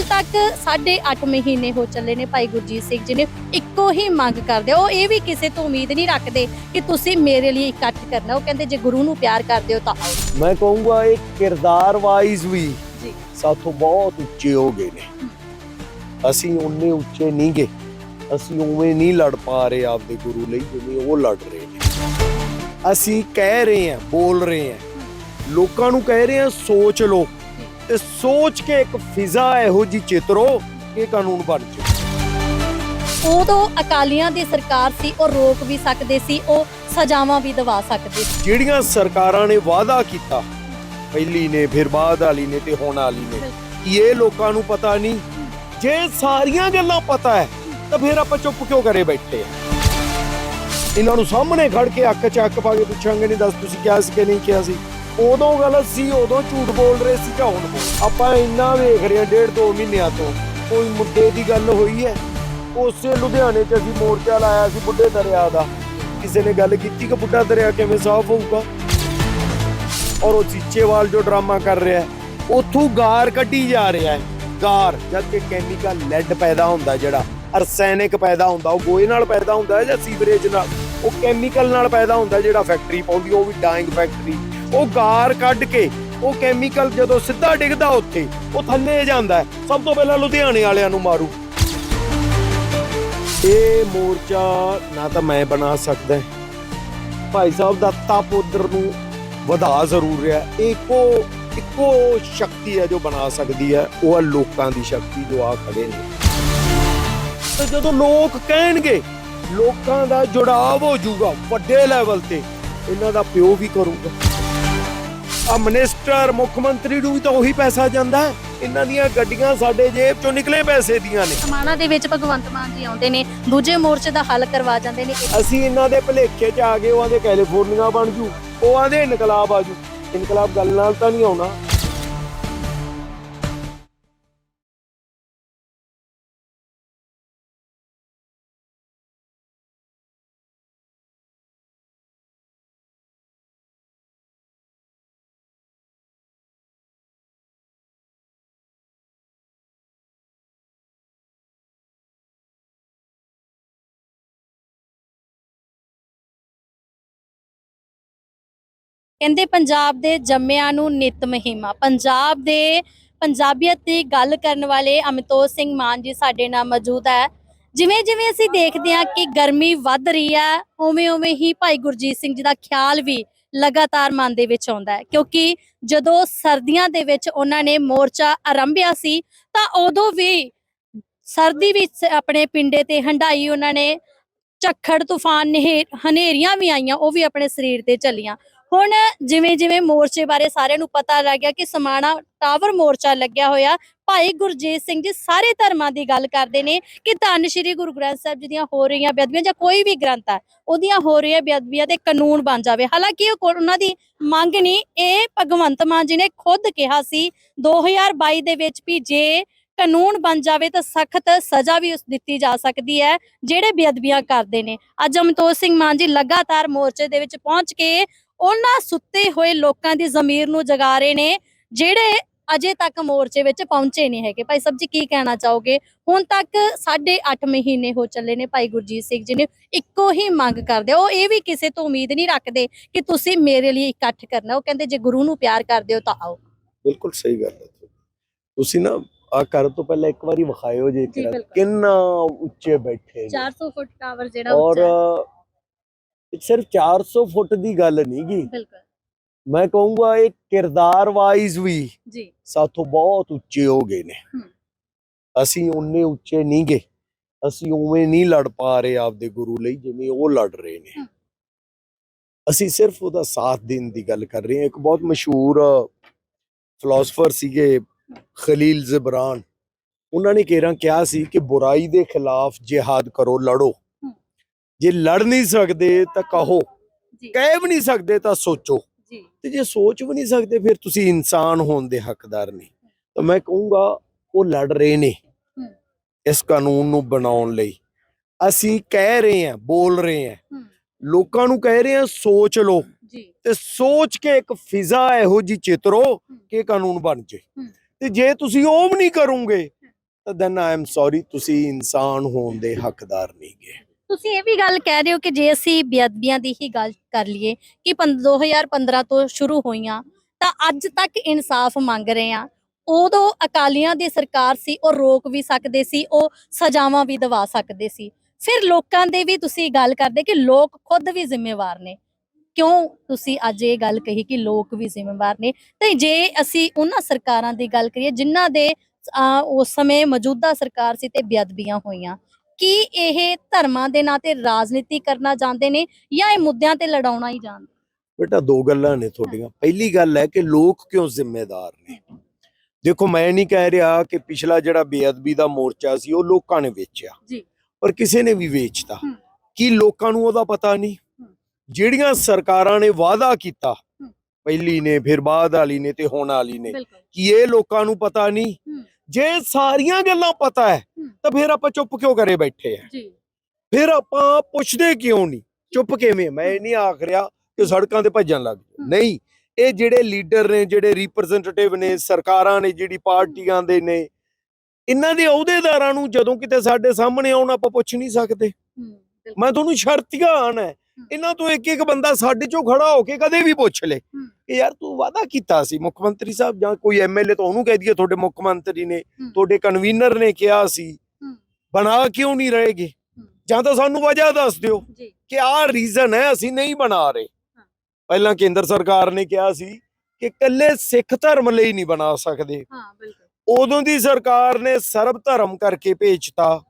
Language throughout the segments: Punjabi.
ਹੁਣ ਤੱਕ 8.5 ਮਹੀਨੇ ਹੋ ਚੱਲੇ ਨੇ ਭਾਈ ਗੁਰਜੀਤ ਸਿੰਘ ਜੀ ਨੇ ਇੱਕੋ ਹੀ ਮੰਗ ਕਰਦੇ। ਉਹ ਇਹ ਵੀ ਕਿਸੇ ਤੋਂ ਉਮੀਦ ਨਹੀਂ ਰੱਖਦੇ ਕਿ ਤੁਸੀਂ ਮੇਰੇ ਲਈ ਇਕੱਠ ਕਰਨਾ। ਉਹ ਕਹਿੰਦੇ ਜੇ ਗੁਰੂ ਨੂੰ ਪਿਆਰ ਕਰਦੇ ਹੋ ਤਾਂ। ਮੈਂ ਕਹੂੰਗਾ ਇਹ ਕਿਰਦਾਰ ਵਾਈਜ਼ ਵੀ ਜੀ। ਸਾਥੋਂ ਬਹੁਤ ਉੱਚੇ ਹੋ ਗਏ ਨੇ। ਅਸੀਂ ਉਨੇ ਉੱਚੇ ਨਹੀਂ ਗਏ। ਅਸੀਂ ਉਵੇਂ ਨਹੀਂ ਲੜ ਪਾ ਰਹੇ ਆਪਦੇ ਗੁਰੂ ਲਈ ਜਿਵੇਂ ਉਹ ਲੜ ਰਹੇ ਨੇ। ਅਸੀਂ ਕਹਿ ਰਹੇ ਹਾਂ ਬੋਲ ਰਹੇ ਹਾਂ। ਲੋਕਾਂ ਨੂੰ ਕਹਿ ਰਹੇ ਹਾਂ ਸੋਚ ਲਓ। ਤੇ ਸੋਚ ਕੇ ਇੱਕ ਫਿਜ਼ਾ ਇਹੋ ਜੀ ਚਿਤਰੋ ਕਿ ਕਾਨੂੰਨ ਬਣ ਜਾਏ ਉਦੋਂ ਅਕਾਲੀਆਂ ਦੀ ਸਰਕਾਰ ਸੀ ਉਹ ਰੋਕ ਵੀ ਸਕਦੇ ਸੀ ਉਹ ਸਜ਼ਾਵਾਂ ਵੀ ਦਵਾ ਸਕਦੇ ਸੀ। ਜਿਹੜੀਆਂ ਸਰਕਾਰਾਂ ਨੇ ਵਾਅਦਾ ਕੀਤਾ ਪਹਿਲੀ ਨੇ ਫਿਰ ਬਾਅਦ ਵਾਲੀ ਨੇ ਤੇ ਹੁਣ ਵਾਲੀ ਨੇ। ਇਹ ਲੋਕਾਂ ਨੂੰ ਪਤਾ ਨਹੀਂ। ਜੇ ਸਾਰੀਆਂ ਗੱਲਾਂ ਪਤਾ ਹੈ ਤਾਂ ਫਿਰ ਆਪਾਂ ਚੁੱਪ ਕਿਉਂ ਕਰੇ ਬੈਠੇ ਆ? ਇਹਨਾਂ ਨੂੰ ਸਾਹਮਣੇ ਖੜ ਕੇ ਅੱਖ ਚ ਅੱਖ ਪਾ ਕੇ ਪੁੱਛਾਂਗੇ ਨਹੀਂ ਦੱਸ ਤੁਸੀਂ ਕਿਹਾ ਸੀ ਕਿ ਨਹੀਂ ਕਿਹਾ ਸੀ? ਉਦੋਂ ਗਲਤ ਸੀ, ਉਦੋਂ ਝੂਠ ਬੋਲ ਰਹੇ ਸੀ ਜਾਂ ਹੁਣ ਬੋਲ। ਆਪਾਂ ਇੰਨਾ ਵੇਖ ਰਹੇ ਹਾਂ ਡੇਢ ਦੋ ਮਹੀਨਿਆਂ ਤੋਂ, ਕੋਈ ਮੁੱਦੇ ਦੀ ਗੱਲ ਹੋਈ ਹੈ? ਉਸੇ ਲੁਧਿਆਣੇ 'ਚ ਅਸੀਂ ਮੋਰਚਾ ਲਾਇਆ ਸੀ ਬੁੱਢੇ ਦਰਿਆ ਦਾ। ਕਿਸੇ ਨੇ ਗੱਲ ਕੀਤੀ ਕਿ ਬੁੱਢਾ ਦਰਿਆ ਕਿਵੇਂ ਸਾਫ਼ ਹੋਊਗਾ? ਔਰ ਉਹ ਚੀਚੇਵਾਲ ਜੋ ਡਰਾਮਾ ਕਰ ਰਿਹਾ ਹੈ, ਉਥੋਂ ਗਾਰ ਕੱਢੀ ਜਾ ਰਿਹਾ ਹੈ। ਗਾਰ, ਜਦ ਕਿ ਕੈਮੀਕਲ ਲੈਡ ਪੈਦਾ ਹੁੰਦਾ ਜਿਹੜਾ ਅਰਸੈਨਿਕ ਪੈਦਾ ਹੁੰਦਾ, ਉਹ ਗੋਏ ਨਾਲ ਪੈਦਾ ਹੁੰਦਾ ਜਾਂ ਸੀਵਰੇਜ ਨਾਲ? ਉਹ ਕੈਮੀਕਲ ਨਾਲ ਪੈਦਾ ਹੁੰਦਾ ਜਿਹੜਾ ਫੈਕਟਰੀ ਪਾਉਂਦੀ ਉਹ ਵੀ ਡਾਈਂਗ ਫੈਕਟਰੀ ਉਹ ਗਾਰ ਕੱਢ ਕੇ ਉਹ ਕੈਮੀਕਲ ਜਦੋਂ ਸਿੱਧਾ ਡਿੱਗਦਾ ਉੱਥੇ, ਉਹ ਥੱਲੇ ਜਾਂਦਾ ਸਭ ਤੋਂ ਪਹਿਲਾਂ ਲੁਧਿਆਣੇ ਵਾਲਿਆਂ ਨੂੰ ਮਾਰੂ। ਇਹ ਮੋਰਚਾ ਨਾ ਤਾਂ ਮੈਂ ਬਣਾ ਸਕਦਾ ਭਾਈ ਸਾਹਿਬ ਦਾ ਤਪ ਉਧਰ ਨੂੰ ਵਧਾ ਜ਼ਰੂਰ ਰਿਹਾ ਇੱਕੋ ਇੱਕੋ ਸ਼ਕਤੀ ਹੈ ਜੋ ਬਣਾ ਸਕਦੀ ਹੈ। ਉਹ ਹੈ ਲੋਕਾਂ ਦੀ ਸ਼ਕਤੀ ਜੋ ਆ ਖੜੇ ਨੇ। ਤੇ ਜਦੋਂ ਲੋਕ ਕਹਿਣਗੇ, ਲੋਕਾਂ ਦਾ ਜੁੜਾਵ ਹੋ ਜਾਊਗਾ ਵੱਡੇ ਲੈਵਲ ਤੇ, ਇਹਨਾਂ ਦਾ ਪਿਓ ਵੀ ਕਰੂਗਾ। ਆ ਮਿਨਿਸਟਰ ਮੁੱਖ ਮੰਤਰੀ ਨੂੰ ਵੀ ਤਾਂ ਉਹੀ ਪੈਸਾ ਜਾਂਦਾ ਹੈ। ਇਹਨਾਂ ਦੀਆਂ ਗੱਡੀਆਂ ਸਾਡੇ ਜੇਬ ਚੋਂ ਨਿਕਲੇ ਪੈਸੇ ਦੀਆਂ ਨੇ। ਸਮਾਣਾ ਦੇ ਵਿੱਚ ਭਗਵੰਤ ਮਾਨ ਜੀ ਆਉਂਦੇ ਨੇ ਦੂਜੇ ਮੋਰਚੇ ਦਾ ਹੱਲ ਕਰਵਾ ਜਾਂਦੇ ਨੇ। ਅਸੀਂ ਇਹਨਾਂ ਦੇ ਭਲੇਖੇ 'ਚ ਆ ਗਏ ਉਹ ਆਂਦੇ ਕੈਲੀਫੋਰਨੀਆ ਬਣ ਜੂ ਉਹ ਆਂਦੇ ਇਨਕਲਾਬ ਆ ਜੂ। ਇਨਕਲਾਬ ਗੱਲ ਨਾਲ ਤਾਂ ਨਹੀਂ ਆਉਣਾ। ਕਹਿੰਦੇ ਪੰਜਾਬ ਦੇ ਜੰਮਿਆਂ ਨੂੰ ਨਿਤ ਮਹਿਮਾ। ਪੰਜਾਬ ਦੇ ਪੰਜਾਬੀਅਤ ਦੀ ਗੱਲ ਕਰਨ ਵਾਲੇ ਅਮਿਤੋਜ ਸਿੰਘ ਮਾਨ ਜੀ ਸਾਡੇ ਨਾਲ ਮੌਜੂਦ ਹੈ। ਜਿਵੇਂ ਜਿਵੇਂ ਅਸੀਂ ਦੇਖਦੇ ਹਾਂ ਕਿ ਗਰਮੀ ਵੱਧ ਰਹੀ ਹੈ, ਉਵੇਂ ਉਵੇਂ ਹੀ ਭਾਈ ਗੁਰਜੀਤ ਸਿੰਘ ਜੀ ਦਾ ਖਿਆਲ ਵੀ ਲਗਾਤਾਰ ਮਨ ਦੇ ਵਿੱਚ ਆਉਂਦਾ ਹੈ। ਕਿਉਂਕਿ ਜਦੋਂ ਸਰਦੀਆਂ ਦੇ ਵਿੱਚ ਉਹਨਾਂ ਨੇ ਮੋਰਚਾ ਆਰੰਭਿਆ ਸੀ, ਤਾਂ ਉਦੋਂ ਵੀ ਸਰਦੀ ਵਿੱਚ ਆਪਣੇ ਪਿੰਡੇ ਤੇ ਹੰਡਾਈ ਉਹਨਾਂ ਨੇ, ਝੱਖੜ, ਤੂਫਾਨ ਨਹਿ- ਹਨੇਰੀਆਂ ਵੀ ਆਈਆਂ, ਉਹ ਵੀ ਆਪਣੇ ਸਰੀਰ ਤੇ ਚੱਲੀਆਂ। ਹੁਣ ਜਿਵੇਂ ਜਿਵੇਂ ਮੋਰਚੇ ਬਾਰੇ ਸਾਰਿਆਂ ਨੂੰ ਪਤਾ ਲੱਗ ਗਿਆ ਕਿ ਸਮਾਣਾ ਟਾਵਰ ਮੋਰਚਾ ਲੱਗਿਆ ਹੋਇਆ, ਭਾਈ ਗੁਰਜੀਤ ਸਿੰਘ ਜੀ ਸਾਰੇ ਧਰਮਾਂ ਦੀ ਗੱਲ ਕਰਦੇ ਨੇ ਕਿ ਧੰਨ ਸ਼੍ਰੀ ਗੁਰੂ ਗ੍ਰੰਥ ਸਾਹਿਬ ਜੀ ਦੀਆਂ ਹੋ ਰਹੀਆਂ ਬੇਅਦਬੀਆਂ ਜਾਂ ਕੋਈ ਵੀ ਗ੍ਰੰਥ ਹੈ ਉਹਦੀਆਂ ਹੋ ਰਹੀਆਂ ਬੇਅਦਬੀਆਂ ਤੇ ਕਾਨੂੰਨ ਬਣ ਜਾਵੇ। ਹਾਲਾਂਕਿ ਉਹ ਉਹਨਾਂ ਦੀ ਮੰਗ ਨਹੀਂ, ਇਹ ਭਗਵੰਤ ਮਾਨ ਜੀ ਨੇ ਖੁਦ ਕਿਹਾ ਸੀ 2022 ਦੇ ਵਿੱਚ ਵੀ ਜੇ ਕਾਨੂੰਨ ਬਣ ਜਾਵੇ ਤਾਂ ਸਖਤ ਸਜ਼ਾ ਵੀ ਉਸ ਦਿੱਤੀ ਜਾ ਸਕਦੀ ਹੈ, ਜਿਹੜੇ ਬੇਅਦਬੀਆਂ ਕਰਦੇ ਨੇ। ਅੱਜ ਅਮਤੋਜ ਸਿੰਘ ਮਾਨ ਜੀ ਲਗਾਤਾਰ ਮੋਰਚੇ ਦੇ ਵਿੱਚ ਪਹੁੰਚ ਕੇ ਉਹਨਾਂ ਸੁੱਤੇ ਹੋਏ ਲੋਕਾਂ ਦੀ ਜ਼ਮੀਰ ਨੂੰ ਜਗਾ ਰਹੇ ਨੇ ਜਿਹੜੇ ਅਜੇ ਤੱਕ ਮੋਰਚੇ ਵਿੱਚ ਪਹੁੰਚੇ ਨਹੀਂ ਹੈਗੇ ਭਾਈ ਸਾਹਿਬ ਜੀ ਕੀ ਕਹਿਣਾ ਚਾਹੋਗੇ ਹੁਣ ਤੱਕ 8.5 ਮਹੀਨੇ ਹੋ ਚੱਲੇ ਨੇ ਭਾਈ ਗੁਰਜੀਤ ਸਿੰਘ ਜੀ ਨੇ ਇੱਕੋ ਹੀ ਮੰਗ ਕਰਦੇ ਆ। ਉਹ ਇਹ ਵੀ ਕਿਸੇ ਤੋਂ ਉਮੀਦ ਨਹੀਂ ਰੱਖਦੇ ਕਿ ਤੁਸੀਂ ਮੇਰੇ ਲਈ ਇਕੱਠ ਕਰਨਾ ਉਹ ਕਹਿੰਦੇ ਜੇ ਗੁਰੂ ਨੂੰ ਪਿਆਰ ਕਰਦੇ ਹੋ ਤਾਂ ਆਓ ਬਿਲਕੁਲ ਸਹੀ ਗੱਲ ਹੈ ਤੁਸੀਂ ਨਾ ਆ ਕਰ ਤੋਂ ਪਹਿਲਾਂ ਇੱਕ ਵਾਰੀ ਵਿਖਾਇਓ ਜੇ। ਕਿੰਨਾ ਉੱਚੇ ਬੈਠੇ ਨੇ 400 ਫੁੱਟ ਟਾਵਰ ਜਿਹੜਾ ਔਰ ਉੱਚਾ ਹੈ। ਸਿਰਫ 400 ਫੁੱਟ ਦੀ ਗੱਲ ਨਹੀਂ ਗੀ। ਬਿਲਕੁਲ। ਮੈਂ ਕਹੂੰਗਾ ਇਹ ਕਿਰਦਾਰ ਵਾਈਜ਼ ਵੀ ਜੀ। ਸਾਥੋਂ ਬਹੁਤ ਉੱਚੇ ਹੋ ਗਏ ਨੇ। ਅਸੀਂ ਉਨੇ ਉੱਚੇ ਨਹੀਂ ਗਏ ਅਸੀਂ ਉਵੇਂ ਨਹੀਂ ਲੜ ਪਾ ਰਹੇ ਆਪਦੇ ਗੁਰੂ ਲਈ ਜਿਵੇਂ ਉਹ ਲੜ ਰਹੇ ਨੇ। ਅਸੀਂ ਸਿਰਫ ਉਹਦਾ ਸਾਥ ਦੇਣ ਦੀ ਗੱਲ ਕਰ ਰਹੇ ਹਾਂ। ਇੱਕ ਬਹੁਤ ਮਸ਼ਹੂਰ ਫਿਲਾਸਫਰ ਸੀਗੇ ਖਲੀਲ ਜ਼ਿਬਰਾਨ। ਉਹਨਾਂ ਨੇ ਕਿਹਾ ਕਿਹਾ ਸੀ ਕਿ ਬੁਰਾਈ ਦੇ ਖਿਲਾਫ ਜਿਹਾਦ ਕਰੋ ਲੜੋ। ਜੇ ਲੜ ਨਹੀਂ ਸਕਦੇ ਤਾਂ ਕਹੋ। ਕਹਿ ਵੀ ਨਹੀਂ ਸਕਦੇ ਤਾਂ ਸੋਚੋ। ਤੇ ਜੇ ਸੋਚ ਵੀ ਨਹੀਂ ਸਕਦੇ ਫਿਰ ਤੁਸੀਂ ਇਨਸਾਨ ਹੋਣ ਦੇ ਹੱਕਦਾਰ ਨਹੀਂ। ਤਾਂ ਮੈਂ ਕਹੂੰਗਾ ਉਹ ਲੜ ਰਹੇ ਨੇ। ਇਸ ਕਾਨੂੰਨ ਨੂੰ ਬਣਾਉਣ ਲਈ। ਅਸੀਂ ਕਹਿ ਰਹੇ ਹਾਂ ਬੋਲ ਰਹੇ ਹਾਂ। ਲੋਕਾਂ ਨੂੰ ਕਹਿ ਰਹੇ ਹਾਂ ਸੋਚ ਲਓ। ਜੀ। ਤੇ ਸੋਚ ਕੇ ਇੱਕ ਫਿਜ਼ਾ ਇਹੋ ਜੀ ਚਿਤਰੋ ਕਿ ਕਾਨੂੰਨ ਬਣ ਜੇ। ਤੇ ਜੇ ਤੁਸੀਂ ਉਹ ਵੀ ਨਹੀਂ ਕਰੋਗੇ ਤਾਂ ਦੈਨ ਆਈ ਐਮ ਸੌਰੀ ਤੁਸੀਂ ਇਨਸਾਨ ਹੋਣ ਦੇ ਹੱਕਦਾਰ ਨਹੀਂਗੇ ਤੁਸੀਂ ਇਹ ਵੀ ਗੱਲ ਕਹਿ ਰਹੇ ਹੋ ਕਿ ਜੇ ਅਸੀਂ ਬੇਅਦਬੀਆਂ ਦੀ ਹੀ ਗੱਲ ਕਰ ਲਈਏ ਕਿ ਪੰ- 2015 ਤੋਂ ਸ਼ੁਰੂ ਹੋਈਆਂ ਤਾਂ ਅੱਜ ਤੱਕ ਇਨਸਾਫ ਮੰਗ ਰਹੇ ਆ ਉਦੋਂ ਅਕਾਲੀਆਂ ਦੀ ਸਰਕਾਰ ਸੀ ਉਹ ਰੋਕ ਵੀ ਸਕਦੇ ਸੀ ਉਹ ਸਜ਼ਾਵਾਂ ਵੀ ਦਵਾ ਸਕਦੇ ਸੀ। ਫਿਰ ਲੋਕਾਂ ਦੇ ਵੀ ਤੁਸੀਂ ਗੱਲ ਕਰਦੇ ਕਿ ਲੋਕ ਖੁਦ ਵੀ ਜ਼ਿੰਮੇਵਾਰ ਨੇ। ਕਿਉਂ ਤੁਸੀਂ ਅੱਜ ਇਹ ਗੱਲ ਕਹੀ ਕਿ ਲੋਕ ਵੀ ਜ਼ਿੰਮੇਵਾਰ ਨੇ? ਤੇ ਜੇ ਅਸੀਂ ਉਹਨਾਂ ਸਰਕਾਰਾਂ ਦੀ ਗੱਲ ਕਰੀਏ ਜਿਨ੍ਹਾਂ ਦੇ ਅਹ, ਉਸ ਸਮੇਂ ਮੌਜੂਦਾ ਸਰਕਾਰ ਸੀ ਤੇ ਬੇਅਦਬੀਆਂ ਹੋਈਆਂ ਕੀ ਇਹ ਧਰਮਾਂ ਦੇ ਨਾਂ ਤੇ ਰਾਜਨੀਤੀ ਕਰਨਾ ਚਾਹੁੰਦੇ ਨੇ ਜਾਂ ਇਹ ਮੁੱਦਿਆਂ ਤੇ ਲੜਾਉਣਾ ਹੀ ਜਾਣਦੇ ਬੇਟਾ ਦੋ ਗੱਲਾਂ ਨੇ ਤੁਹਾਡੀਆਂ ਪਹਿਲੀ ਗੱਲ ਹੈ ਕਿ ਲੋਕ ਕਿਉਂ ਜ਼ਿੰਮੇਦਾਰ ਨੇ ਦੇਖੋ ਮੈਂ ਨਹੀਂ ਕਹਿ ਰਿਹਾ ਕਿ ਪਿਛਲਾ ਜਿਹੜਾ ਬੇਅਦਬੀ ਦਾ ਮੋਰਚਾ ਸੀ ਉਹ ਲੋਕਾਂ ਨੇ ਵੇਚਿਆ ਜੀ। ਪਰ ਕਿਸੇ ਨੇ ਵੀ ਵੇਚਤਾ। ਕੀ ਲੋਕਾਂ ਨੂੰ ਉਹਦਾ ਪਤਾ ਨਹੀਂ। ਜਿਹੜੀਆਂ ਸਰਕਾਰਾਂ ਨੇ ਵਾਅਦਾ ਕੀਤਾ। ਪਹਿਲੀ ਨੇ ਫਿਰ ਬਾਅਦ ਵਾਲੀ ਨੇ ਤੇ ਹੁਣ ਵਾਲੀ ਨੇ ਕੀ ਇਹ ਲੋਕਾਂ ਨੂੰ ਪਤਾ ਨਹੀਂ। ਜੇ ਸਾਰੀਆਂ ਗੱਲਾਂ ਪਤਾ ਹੈ। ਤਾਂ ਫਿਰ ਆਪਾਂ ਚੁੱਪ ਕਿਉਂ ਕਰੇ ਬੈਠੇ ਆ? ਜੀ। ਫਿਰ ਆਪਾਂ ਪੁੱਛਦੇ ਕਿਉਂ ਨਹੀਂ? ਚੁੱਪ ਕਿਵੇਂ ਮੈਂ ਇਹ ਨਹੀਂ ਆਖ ਰਿਹਾ ਕਿ ਸੜਕਾਂ ਤੇ ਭੱਜਣ ਲੱਗ। ਨਹੀਂ ਇਹ ਜਿਹੜੇ ਲੀਡਰ ਨੇ ਜਿਹੜੇ ਰਿਪਰੈਜ਼ੈਂਟੇਟਿਵ ਨੇ ਸਰਕਾਰਾਂ ਨੇ ਜਿਹੜੀ ਪਾਰਟੀਆਂ ਦੇ ਨੇ ਇਹਨਾਂ ਦੇ ਅਹੁਦੇਦਾਰਾਂ ਨੂੰ ਜਦੋਂ ਕਿਤੇ ਸਾਡੇ ਸਾਹਮਣੇ ਆਉਣ ਆਪਾਂ ਪੁੱਛ ਨਹੀਂ ਸਕਦੇ। ਮੈਂ ਤੁਹਾਨੂੰ ਸ਼ਰਤੀਆ ਆਣਾ ਹੈ ਇਹਨਾਂ ਤੋਂ ਇੱਕ ਇੱਕ ਬੰਦਾ ਸਾਡੇ ਚੋਂ ਖੜਾ ਹੋ ਕੇ ਕਦੇ ਵੀ ਪੁੱਛ ਲੇ। ਕਿ ਯਾਰ ਤੂੰ ਵਾਅਦਾ ਕੀਤਾ ਸੀ ਮੁੱਖ ਮੰਤਰੀ ਸਾਹਿਬ ਜਾਂ ਕੋਈ ਐਮਐਲਏ ਤਾਂ ਉਹਨੂੰ ਕਹਿ ਦਈਏ ਤੁਹਾਡੇ ਮੁੱਖ ਮੰਤਰੀ ਨੇ। ਤੁਹਾਡੇ ਕਨਵੀਨਰ ਨੇ ਕਿਹਾ ਸੀ। ਬਣਾ ਕਿਉਂ ਨਹੀਂ ਰਹੇਗੇ। ਜਾਂ ਤਾਂ ਸਾਨੂੰ ਵਜ੍ਹਾ ਦੱਸ ਦਿਓ ਕਿ ਆਹ ਰੀਜ਼ਨ ਹੈ ਅਸੀਂ ਨਹੀਂ ਬਣਾ ਰਹੇ। ਪਹਿਲਾਂ ਕੇਂਦਰ ਸਰਕਾਰ ਨੇ ਕਿਹਾ ਸੀ ਕਿ ਇਕੱਲੇ ਸਿੱਖ ਧਰਮ ਲਈ ਨਹੀਂ ਬਣਾ ਸਕਦੇ ਹਾਂ ਬਿਲਕੁਲ ਉਦੋਂ ਦੀ ਸਰਕਾਰ ਨੇ ਸਰਬ ਧਰਮ ਕਰਕੇ ਭੇਜਤਾ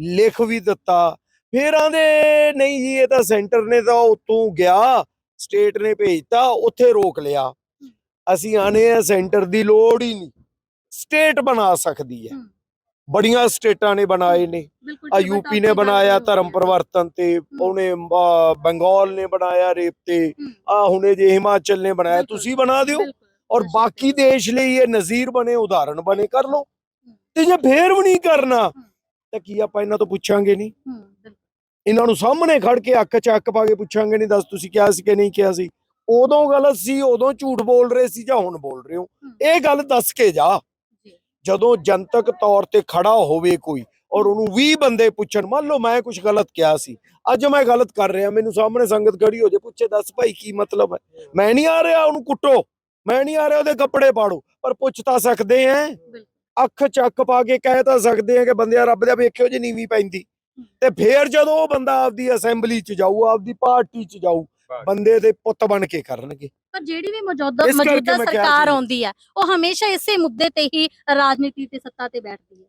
ਲਿਖ ਵੀ ਦਿੱਤਾ ਫਿਰ ਆਂਦੇ ਨਹੀਂ ਜੀ ਇਹ ਤਾਂ ਸੈਂਟਰ ਨੇ ਤਾਂ ਉਤੋਂ ਗਿਆ ਸਟੇਟ ਨੇ ਭੇਜਤਾ ਉੱਥੇ ਰੋਕ ਲਿਆ। ਅਸੀਂ ਆਨੇ ਆ ਸੈਂਟਰ ਦੀ ਲੋੜ ਹੀ ਨਹੀਂ। ਸਟੇਟ ਬਣਾ ਸਕਦੀ ਹੈ। ਹੂੰ। ਬੜੀਆਂ ਸਟੇਟਾਂ ਨੇ ਬਣਾਏ ਨੇ। ਬਿਲਕੁਲ ਆ ਜੇ ਯੂਪੀ topic ਨੇ ਗੱਲ ਬਣਾਇਆ ਕਰਨੀ ਧਰਮ ਹੈ। ਪਰਿਵਰਤਨ ਤੇ ਉਹਨੇ ਅਹ, ਬੰਗਾਲ ਨੇ ਬਣਾਇਆ ਰੇਪ ਤੇ। ਹੂੰ। ਆ ਹੁਣੇ ਜੇ ਹਿਮਾਚਲ ਨੇ ਬਣਾਇਆ ਬਿਲਕੁਲ, ਤੁਸੀਂ ਬਣਾ ਦਿਓ। ਬਿਲਕੁਲ, ਔਰ ਨਸ਼ੇ ਬਾਕੀ ਤੇ- ਦੇਸ਼ ਲਈ ਇਹ ਨਜ਼ੀਰ ਬਣੇ ਉਦਾਹਰਣ ਬਣੇ ਕਰ ਲਓ। ਹੂੰ। ਤੇ ਜੇ ਫੇਰ ਵੀ ਨਹੀਂ ਕਰਨਾ ਤਾਂ ਕੀ ਆਪਾਂ ਇਹਨਾਂ ਤੋਂ ਪੁੱਛਾਂਗੇ ਨਹੀਂ? ਹੂੰ, ਬਿਲਕੁਲ, ਇਹਨਾਂ ਨੂੰ ਸਾਹਮਣੇ ਖੜ ਕੇ ਅੱਖ ਚ ਅੱਖ ਪਾ ਕੇ ਪੁੱਛਾਂਗੇ ਨਹੀਂ ਦੱਸ ਤੁਸੀਂ ਕਿਹਾ ਸੀ ਕਿ ਨਹੀਂ ਕਿਹਾ ਸੀ। ਉਦੋਂ ਗਲਤ ਸੀ ਉਦੋਂ ਝੂਠ ਬੋਲ ਰਹੇ ਸੀ ਜਾਂ ਹੁਣ ਬੋਲ ਰਹੇ ਹੋ। ਇਹ ਗੱਲ ਦੱਸ ਕੇ ਜਾ। ਜਦੋਂ ਜਨਤਕ ਤੌਰ ਤੇ ਖੜਾ ਹੋਵੇ ਕੋਈ ਔਰ ਉਹਨੂੰ 20 ਬੰਦੇ ਪੁੱਛਣ ਮੰਨ ਲਓ ਮੈਂ ਕੁਝ ਗਲਤ ਕਿਹਾ ਸੀ ਅੱਜ ਮੈਂ ਗਲਤ ਕਰ ਰਿਹਾ ਮੈਨੂੰ ਸਾਹਮਣੇ ਸੰਗਤ ਖੜੀ ਹੋ ਜੇ ਪੁੱਛੇ ਦੱਸ ਭਾਈ ਕੀ ਮਤਲਬ ਹੈ? ਮੈਂ ਨਹੀਂ ਆ ਰਿਹਾ ਉਹਨੂੰ ਕੁੱਟੋ ਮੈਂ ਨਹੀਂ ਆ ਰਿਹਾ ਉਹਦੇ ਕੱਪੜੇ ਪਾੜੋ ਪਰ ਪੁੱਛ ਤਾਂ ਸਕਦੇ ਐ। ਅੱਖ ਚੱਕ ਪਾ ਕੇ ਕਹਿ ਤਾਂ ਸਕਦੇ ਆ ਕਿ ਬੰਦਿਆ ਰੱਬ ਦਾ ਵੇਖਿਓ ਜੇ ਨੀਵੀਂ ਪੈਂਦੀ। ਤੇ ਫੇਰ ਜਦੋਂ ਉਹ ਬੰਦਾ ਆਪਦੀ ਅਸੈਂਬਲੀ ਚ ਜਾਊ ਆਪਦੀ ਪਾਰਟੀ ਚ ਜਾਊ ਬੰਦੇ ਦੇ ਪੁੱਤ ਬਣ ਕੇ ਕਰਨਗੇ। ਪਰ ਜਿਹੜੀ ਵੀ ਮੌਜੂਦਾ ਮੌਜੂਦਾ ਸਰਕਾਰ। ਆਉਂਦੀ ਹੈ ਉਹ ਹਮੇਸ਼ਾ ਇਸੇ ਮੁੱਦੇ ਤੇ ਹੀ ਰਾਜਨੀਤੀ ਤੇ ਸੱਤਾ ਤੇ ਬੈਠਦੀ ਹੈ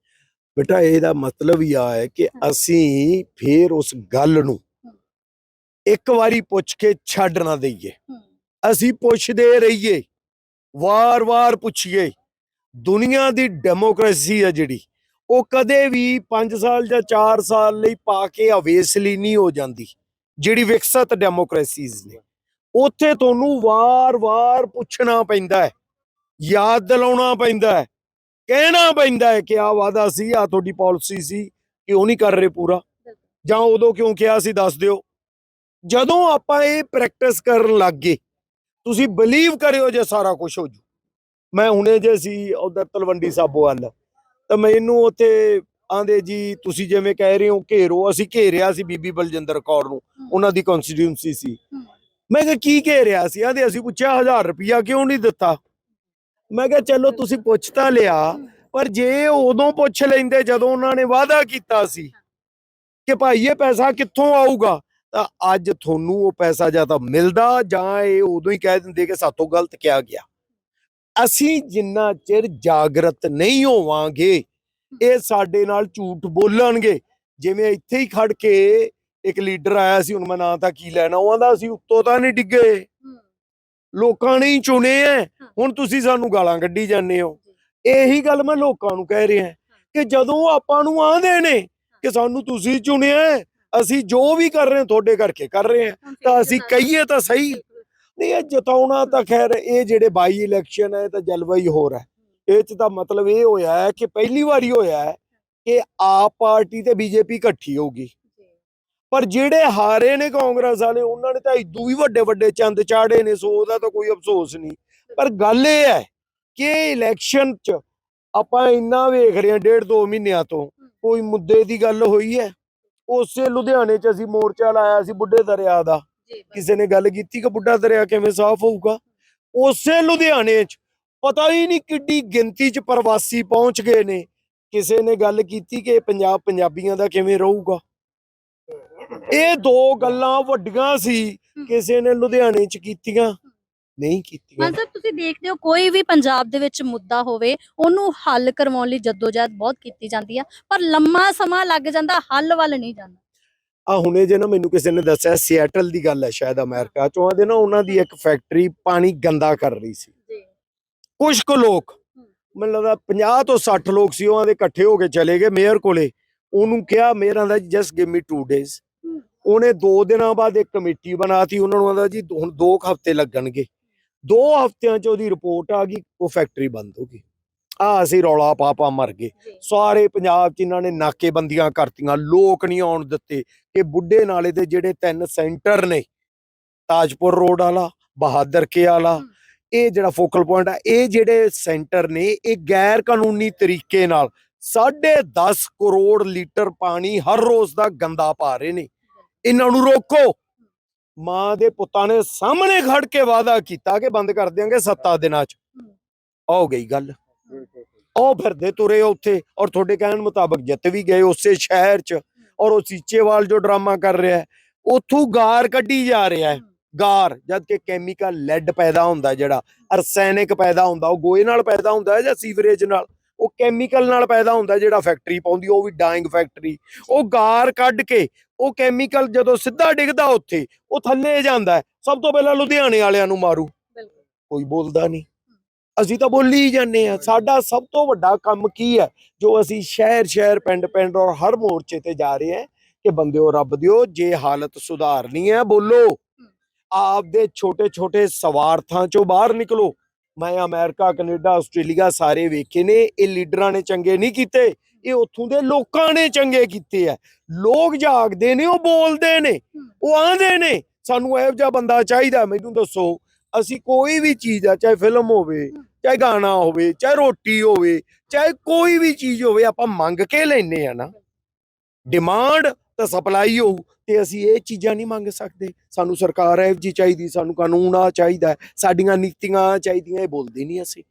ਬੇਟਾ ਇਹਦਾ ਮਤਲਬ ਹੀ ਆ ਹੈ ਕਿ ਅਸੀਂ ਫੇਰ ਉਸ ਗੱਲ ਨੂੰ ਇੱਕ ਵਾਰੀ ਪੁੱਛ ਕੇ ਛੱਡ ਨਾ ਦਈਏ। ਅਸੀਂ ਪੁੱਛਦੇ ਰਹੀਏ ਵਾਰ-ਵਾਰ ਪੁੱਛੀਏ ਦੁਨੀਆ ਦੀ ਡੈਮੋਕ੍ਰੇਸੀ ਹੈ ਜਿਹੜੀ ਉਹ ਕਦੇ ਵੀ 5 ਸਾਲ ਜਾਂ 4 ਸਾਲ ਲਈ ਪਾ ਕੇ ਅਵੇਸਲੀ ਨਹੀਂ ਹੋ ਜਾਂਦੀ, ਜਿਹੜੀ ਵਿਕਸਤ ਡੈਮੋਕ੍ਰੇਸੀਜ਼ ਨੇ। ਉੱਥੇ ਤੁਹਾਨੂੰ ਵਾਰ-ਵਾਰ ਪੁੱਛਣਾ ਪੈਂਦਾ ਹੈ, ਯਾਦ ਦਿਲਾਉਣਾ ਪੈਂਦਾ ਹੈ, ਕਹਿਣਾ ਪੈਂਦਾ ਹੈ ਕਿ ਆ ਵਾਦਾ ਸੀ ਆ ਤੁਹਾਡੀ ਪਾਲਿਸੀ ਸੀ, ਕਿਉਂ ਨਹੀਂ ਕਰ ਰਹੇ ਪੂਰਾ? ਜਾਂ ਉਦੋਂ ਕਿਉਂ ਕਿਹਾ ਸੀ, ਦੱਸ ਦਿਓ। ਜਦੋਂ ਆਪਾਂ ਇਹ ਪ੍ਰੈਕਟਿਸ ਕਰਨ ਲੱਗ ਗਏ, ਤੁਸੀਂ ਬਲੀਵ ਕਰਿਓ ਜੇ ਸਾਰਾ ਕੁਝ ਹੋ ਜੂ। ਮੈਂ ਹੁਣੇ ਜੇ ਸੀ, ਉਧਰ ਤਲਵੰਡੀ ਸਾਬੋ ਵੱਲ। ਤਾਂ ਮੈਨੂੰ ਉੱਥੇ ਆਂਦੇ ਜੀ ਤੁਸੀਂ ਜਿਵੇਂ ਕਹਿ ਰਹੇ ਹੋ ਘੇਰੋ ਅਸੀਂ ਘੇਰਿਆ ਸੀ ਬੀਬੀ ਬਲਜਿੰਦਰ ਕੌਰ ਨੂੰ ਉਹਨਾਂ ਦੀ ਕਨਸਟੀਟਿਊਂਸੀ ਸੀ। ਮੈਂ ਕਿਹਾ ਕੀ ਘੇਰਿਆ ਸੀ? ਆਂਦੇ ਅਸੀਂ ਪੁੱਛਿਆ 1000 ਰੁਪਿਆ ਕਿਉਂ ਨਹੀਂ ਦਿੱਤਾ? ਮੈਂ ਕਿਹਾ ਚਲੋ ਤੁਸੀਂ ਪੁੱਛ ਤਾਂ ਲਿਆ ਪਰ ਜੇ ਉਦੋਂ ਪੁੱਛ ਲੈਂਦੇ ਜਦੋਂ ਉਹਨਾਂ ਨੇ ਵਾਅਦਾ ਕੀਤਾ ਸੀ ਕਿ ਭਾਈ ਇਹ ਪੈਸਾ ਕਿੱਥੋਂ ਆਊਗਾ? ਤਾਂ ਅੱਜ ਤੁਹਾਨੂੰ ਉਹ ਪੈਸਾ ਜਾਂ ਤਾਂ ਮਿਲਦਾ ਜਾਂ ਇਹ ਉਦੋਂ ਹੀ ਕਹਿ ਦਿੰਦੇ ਕਿ ਸਾਤੋਂ ਗਲਤ ਕਿਹਾ ਗਿਆ। ਅਸੀਂ ਜਿੰਨਾ ਚਿਰ ਜਾਗਰਤ ਨਹੀਂ ਹੋਵਾਂਗੇ ਇਹ ਸਾਡੇ ਨਾਲ ਝੂਠ ਬੋਲਣਗੇ। ਜਿਵੇਂ ਇੱਥੇ ਹੀ ਖੜ ਕੇ ਇੱਕ ਲੀਡਰ ਆਇਆ ਸੀ ਹੁਣ ਮੈਂ ਨਾਂ ਤਾਂ ਕੀ ਲੈਣਾ ਉਹ ਆਂਦਾ ਅਸੀਂ ਉੱਤੋਂ ਤਾਂ ਨਹੀਂ ਡਿੱਗੇ। ਲੋਕਾਂ ਨੇ ਹੀ ਚੁਣੇ ਐ। ਹੁਣ ਤੁਸੀਂ ਸਾਨੂੰ ਗਾਲਾਂ ਕੱਢੀ ਜਾਂਦੇ ਹੋ। ਇਹੀ ਗੱਲ ਮੈਂ ਲੋਕਾਂ ਨੂੰ ਕਹਿ ਰਿਹਾ। ਕਿ ਜਦੋਂ ਆਪਾਂ ਨੂੰ ਆਂਦੇ ਨੇ ਕਿ ਸਾਨੂੰ ਤੁਸੀਂ ਚੁਣਿਆ ਅਸੀਂ ਜੋ ਵੀ ਕਰ ਰਹੇ ਹਾਂ ਤੁਹਾਡੇ ਕਰਕੇ ਕਰ ਰਹੇ ਹਾਂ। ਤਾਂ ਅਸੀਂ ਕਹੀਏ ਤਾਂ ਸਹੀ। ਨਹੀਂ ਇਹ ਜਿਤਾਉਣਾ ਤਾਂ ਖੈਰ ਇਹ ਜਿਹੜੇ ਬਾਈ ਇਲੈਕਸ਼ਨ ਹੈ ਤਾਂ ਜਲਵਾ ਹੀ ਹੋਰ ਹੈ। ਇਹ ਚ ਤਾਂ ਮਤਲਬ ਇਹ ਹੋਇਆ ਹੈ ਕਿ ਪਹਿਲੀ ਵਾਰੀ ਹੋਇਆ ਹੈ ਕਿ ਆਪ ਪਾਰਟੀ ਤੇ ਬੀਜੇਪੀ ਇਕੱਠੀ ਹੋਊਗੀ। ਪਰ ਜਿਹੜੇ ਹਾਰੇ ਨੇ ਕਾਂਗਰਸ ਵਾਲੇ ਉਹਨਾਂ ਨੇ ਤਾਂ ਇਦੋਂ ਵੀ ਵੱਡੇ ਵੱਡੇ ਚੰਦ ਚਾੜੇ ਨੇ ਸੋ ਉਹਦਾ ਤਾਂ ਕੋਈ ਅਫਸੋਸ ਨਹੀਂ। ਪਰ ਗੱਲ ਇਹ ਹੈ ਕਿ ਇਲੈਕਸ਼ਨ ਚ ਆਪਾਂ ਇੰਨਾ ਵੇਖ ਰਹੇ ਹਾਂ ਡੇਢ ਦੋ ਮਹੀਨਿਆਂ ਤੋਂ ਕੋਈ ਮੁੱਦੇ ਦੀ ਗੱਲ ਹੋਈ ਹੈ? ਉਸੇ ਲੁਧਿਆਣੇ 'ਚ ਅਸੀਂ ਮੋਰਚਾ ਲਾਇਆ ਸੀ ਬੁੱਢੇ ਦਰਿਆ ਦਾ। ਕਿਸੇ ਨੇ ਗੱਲ ਕੀਤੀ ਕਿ ਬੁੱਢਾ ਦਰਿਆ ਕਿਵੇਂ ਸਾਫ਼ ਹੋਊਗਾ? ਉਸੇ ਲੁਧਿਆਣੇ 'ਚ ਪਤਾ ਹੀ ਨਹੀਂ ਕਿੱਡੀ ਗਿਣਤੀ 'ਚ ਪ੍ਰਵਾਸੀ ਪਹੁੰਚ ਗਏ ਨੇ। ਕਿਸੇ ਨੇ ਗੱਲ ਕੀਤੀ ਕਿ ਪੰਜਾਬ ਪੰਜਾਬੀਆਂ ਦਾ ਕਿਵੇਂ ਰਹੂਗਾ? ਇਹ ਦੋ ਗੱਲਾਂ ਵੱਡੀਆਂ ਸੀ ਕਿਸੇ ਨੇ ਲੁਧਿਆਣੇ 'ਚ ਕੀਤੀਆਂ ਨਹੀਂ ਕੀਤੀਆਂ। ਸਾਹਿਬ ਤੁਸੀਂ ਦੇਖਦੇ ਹੋ ਕੋਈ ਵੀ ਪੰਜਾਬ ਦੇ ਵਿੱਚ ਮੁੱਦਾ ਹੋਵੇ ਉਹਨੂੰ ਹੱਲ ਕਰਵਾਉਣ ਲਈ ਜਦੋਜਹਿਦ ਬਹੁਤ ਕੀਤੀ ਜਾਂਦੀ ਆ ਪਰ ਲੰਮਾ ਸਮਾਂ ਲੱਗ ਜਾਂਦਾ ਹੱਲ ਵੱਲ ਨਹੀਂ ਜਾਂਦਾ। ਆ ਹੁਣੇ ਜੇ ਨਾ ਮੈਨੂੰ ਕਿਸੇ ਨੇ ਦੱਸਿਆ ਸੀਐਟਲ ਦੀ ਗੱਲ ਹੈ ਸ਼ਾਇਦ ਅਮਰੀਕਾ ਚੋਂ ਆਦੇ ਨਾ ਉਹਨਾਂ ਦੀ ਇੱਕ ਫੈਕਟਰੀ ਪਾਣੀ ਗੰਦਾ ਕਰ ਰਹੀ ਸੀ। ਜੀ। ਕੁਝ ਕੁ ਲੋਕ ਮੈਨੂੰ ਲੱਗਦਾ 50 ਤੋਂ 60 ਲੋਕ ਸੀ ਉਹਨਾਂ ਦੇ ਇਕੱਠੇ ਹੋ ਕੇ ਚਲੇ ਗਏ ਮੇਅਰ ਕੋਲੇ। ਉਹਨੂੰ ਕਿਹਾ ਮੇਅਰਾਂ ਦਾ ਜਸਟ ਗਿਵ ਮੀ 2 ਡੇਜ਼। ਉਹਨੇ 2 ਦਿਨਾਂ ਬਾਅਦ ਇੱਕ ਕਮੇਟੀ ਬਣਾਤੀ ਉਹਨਾਂ ਨੂੰ ਆਂਦਾ ਜੀ ਹੁਣ 2 ਹਫ਼ਤੇ ਲੱਗਣਗੇ। 2 ਹਫ਼ਤਿਆਂ ਚ ਉਹਦੀ ਰਿਪੋਰਟ ਆ ਗਈ ਉਹ ਫੈਕਟਰੀ ਬੰਦ ਹੋ ਗਈ। ਆ ਅਸੀਂ ਰੌਲਾ ਪਾ ਪਾ ਮਰ ਗਏ। ਸਾਰੇ ਪੰਜਾਬ 'ਚ ਇਹਨਾਂ ਨੇ ਨਾਕੇਬੰਦੀਆਂ ਕਰਤੀਆਂ ਲੋਕ ਨਹੀਂ ਆਉਣ ਦਿੱਤੇ ਕਿ ਬੁੱਢੇ ਨਾਲੇ ਦੇ ਜਿਹੜੇ ਤਿੰਨ ਸੈਂਟਰ ਨੇ ਤਾਜਪੁਰ ਰੋਡ ਵਾਲਾ ਬਹਾਦਰ ਕੇ ਵਾਲਾ। ਇਹ ਜਿਹੜਾ ਫੋਕਲ ਪੁਆਇੰਟ ਆ ਇਹ ਜਿਹੜੇ ਸੈਂਟਰ ਨੇ ਇਹ ਗੈਰ ਕਾਨੂੰਨੀ ਤਰੀਕੇ ਨਾਲ 10.5 ਕਰੋੜ ਲੀਟਰ ਪਾਣੀ ਹਰ ਰੋਜ਼ ਦਾ ਗੰਦਾ ਪਾ ਰਹੇ ਨੇ। ਇਹਨਾਂ ਨੂੰ ਰੋਕੋ। ਮਾਂ ਦੇ ਪੁੱਤਾਂ ਨੇ ਸਾਹਮਣੇ ਖੜ ਕੇ ਵਾਅਦਾ ਕੀਤਾ ਕਿ ਬੰਦ ਕਰ ਦਿਆਂਗੇ 7 ਦਿਨਾਂ 'ਚ। ਹੋ ਗਈ ਗੱਲ। ਉਹ ਫਿਰਦੇ ਤੁਰੇ ਉੱਥੇ ਔਰ ਤੁਹਾਡੇ ਕਹਿਣ ਮੁਤਾਬਕ ਜਿੱਤ ਵੀ ਗਏ ਉਸੇ ਸ਼ਹਿਰ 'ਚ ਔਰ ਉਹ ਸੀਚੇਵਾਲ ਜੋ ਡਰਾਮਾ ਕਰ ਰਿਹਾ ਹੈ ਉੱਥੋਂ ਗਾਰ ਕੱਢੀ ਜਾ ਰਿਹਾ ਹੈ। ਗਾਰ ਜਦ ਕਿ ਕੈਮੀਕਲ ਲੈਡ ਪੈਦਾ ਹੁੰਦਾ ਜਿਹੜਾ ਅਰਸੈਨਿਕ ਪੈਦਾ ਹੁੰਦਾ ਉਹ ਗੋਏ ਨਾਲ ਪੈਦਾ ਹੁੰਦਾ ਹੈ ਜਾਂ ਸੀਵਰੇਜ ਨਾਲ? ਉਹ ਕੈਮੀਕਲ ਨਾਲ ਪੈਦਾ ਹੁੰਦਾ ਜਿਹੜਾ ਫੈਕਟਰੀ ਪਾਉਂਦੀ ਉਹ ਵੀ ਡਾਈਂਗ ਫੈਕਟਰੀ ਉਹ ਗਾਰ ਕੱਢ ਕੇ ਉਹ ਕੈਮੀਕਲ ਜਦੋਂ ਸਿੱਧਾ ਡਿੱਗਦਾ ਉੱਥੇ ਉਹ ਥੱਲੇ ਜਾਂਦਾ ਸਭ ਤੋਂ ਪਹਿਲਾਂ ਲੁਧਿਆਣੇ ਵਾਲਿਆਂ ਨੂੰ ਮਾਰੂ। ਕੋਈ ਬੋਲਦਾ ਨਹੀਂ। ਅਸੀਂ ਤਾਂ ਬੋਲੀ ਹੀ ਜਾਂਦੇ ਆ ਸਾਡਾ ਸਭ ਤੋਂ ਵੱਡਾ ਕੰਮ ਕੀ ਹੈ? ਜੋ ਅਸੀਂ ਸ਼ਹਿਰ ਸ਼ਹਿਰ ਪਿੰਡ ਪਿੰਡ ਔਰ ਹਰ ਮੋਰਚੇ ਤੇ ਜਾ ਰਹੇ ਹਾਂ ਕਿ ਬੰਦਿਓ ਰੱਬ ਦਿਓ ਜੇ ਹਾਲਤ ਸੁਧਾਰਨੀ ਹੈ ਬੋਲੋ। ਆਪਦੇ ਛੋਟੇ ਛੋਟੇ ਸਵਾਰਥਾਂ ਚੋਂ ਬਾਹਰ ਨਿਕਲੋ। ਮੈਂ ਅਮਰੀਕਾ ਕੈਨੇਡਾ ਆਸਟ੍ਰੇਲੀਆ ਸਾਰੇ ਵੇਖੇ ਨੇ ਇਹ ਲੀਡਰਾਂ ਨੇ ਚੰਗੇ ਨਹੀਂ ਕੀਤੇ ਇਹ ਉੱਥੋਂ ਦੇ ਲੋਕਾਂ ਨੇ ਚੰਗੇ ਕੀਤੇ ਆ ਲੋਕ ਜਾਗਦੇ ਨੇ ਉਹ ਬੋਲਦੇ ਨੇ ਉਹ ਆਂਦੇ ਨੇ ਸਾਨੂੰ ਇਹੋ ਜਿਹਾ ਬੰਦਾ ਚਾਹੀਦਾ ਮੈਨੂੰ ਦੱਸੋ ਅਸੀਂ ਕੋਈ ਵੀ ਚੀਜ਼ ਆ, ਚਾਹੇ ਫਿਲਮ ਹੋਵੇ, ਚਾਹੇ ਗਾਣਾ ਹੋਵੇ, ਚਾਹੇ ਰੋਟੀ ਹੋਵੇ, ਚਾਹੇ ਕੋਈ ਵੀ ਚੀਜ਼ ਹੋਵੇ, ਆਪਾਂ ਮੰਗ ਕੇ ਲੈਨੇ ਆ ਨਾ। ਡਿਮਾਂਡ ਤਾਂ ਸਪਲਾਈ ਹੋਊ ਤੇ ਅਸੀਂ ਇਹ ਚੀਜ਼ਾਂ ਨਹੀਂ ਮੰਗ ਸਕਦੇ। ਸਾਨੂੰ ਸਰਕਾਰ ਇਹੋ ਜੀ ਚਾਹੀਦੀ, ਸਾਨੂੰ ਕਾਨੂੰਨ ਆ ਚਾਹੀਦਾ ਸਾਡੀਆਂ ਨੀਤੀਆਂ ਆਹ ਚਾਹੀਦੀਆਂ, ਇਹ ਬੋਲਦੇ ਨਹੀਂ ਅਸੀਂ।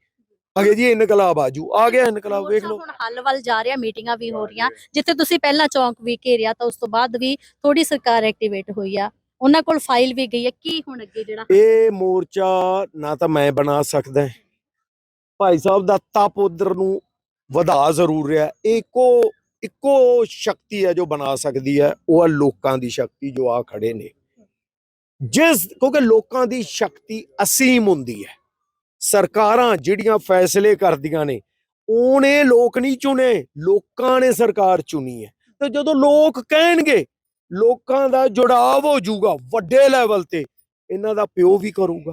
ਅਗੇ ਜੀ, ਇਨਕਲਾਬ ਆਜੂ ਆ ਗਿਆ ਇਨਕਲਾਬ, ਵੇਖ ਲਓ। ਹੁਣ ਹੱਲ ਵੱਲ ਜਾ ਰਿਹਾ, ਮੀਟਿੰਗਾਂ ਵੀ ਹੋ ਰਹੀਆਂ। ਜਿੱਥੇ ਤੁਸੀਂ ਪਹਿਲਾਂ ਚੌਂਕ ਵੀ ਘੇਰਿਆ, ਤਾਂ ਉਸ ਤੋਂ ਬਾਅਦ ਵੀ ਥੋੜੀ ਸਰਕਾਰ ਐਕਟੀਵੇਟ ਹੋਈ ਆ। ਉਹਨਾਂ ਕੋਲ ਫਾਈਲ ਵੀ ਗਈ ਹੈ, ਕੀ ਹੁਣ ਅੱਗੇ ਜਿਹੜਾ ਇਹ ਮੋਰਚਾ ਨਾ ਤਾਂ ਮੈਂ ਬਣਾ ਸਕਦਾ ਭਾਈ ਸਾਹਿਬ ਦਾ ਤਪ ਉਧਰ ਨੂੰ ਵਧਾ ਜ਼ਰੂਰ ਰਿਹਾ ਇੱਕੋ ਇੱਕੋ ਸ਼ਕਤੀ ਹੈ ਜੋ ਬਣਾ ਸਕਦੀ ਹੈ, ਉਹ ਹੈ ਲੋਕਾਂ ਦੀ ਸ਼ਕਤੀ ਜੋ ਆ ਖੜੇ ਨੇ। ਜਿਸ, ਕਿਉਂਕਿ ਲੋਕਾਂ ਦੀ ਸ਼ਕਤੀ ਅਸੀਮ ਹੁੰਦੀ ਹੈ। ਸਰਕਾਰਾਂ ਜਿਹੜੀਆਂ ਫੈਸਲੇ ਕਰਦੀਆਂ ਨੇ, ਉਹਨੇ ਲੋਕ ਨਹੀਂ ਚੁਣੇ, ਲੋਕਾਂ ਨੇ ਸਰਕਾਰ ਚੁਣੀ ਹੈ। ਤੇ ਜਦੋਂ ਲੋਕ ਕਹਿਣਗੇ ਲੋਕਾਂ ਦਾ ਜੁੜਾਵ ਹੋ ਜਾਊਗਾ ਵੱਡੇ ਲੈਵਲ ਤੇ, ਇਹਨਾਂ ਦਾ ਪਿਓ ਵੀ ਕਰੂਗਾ।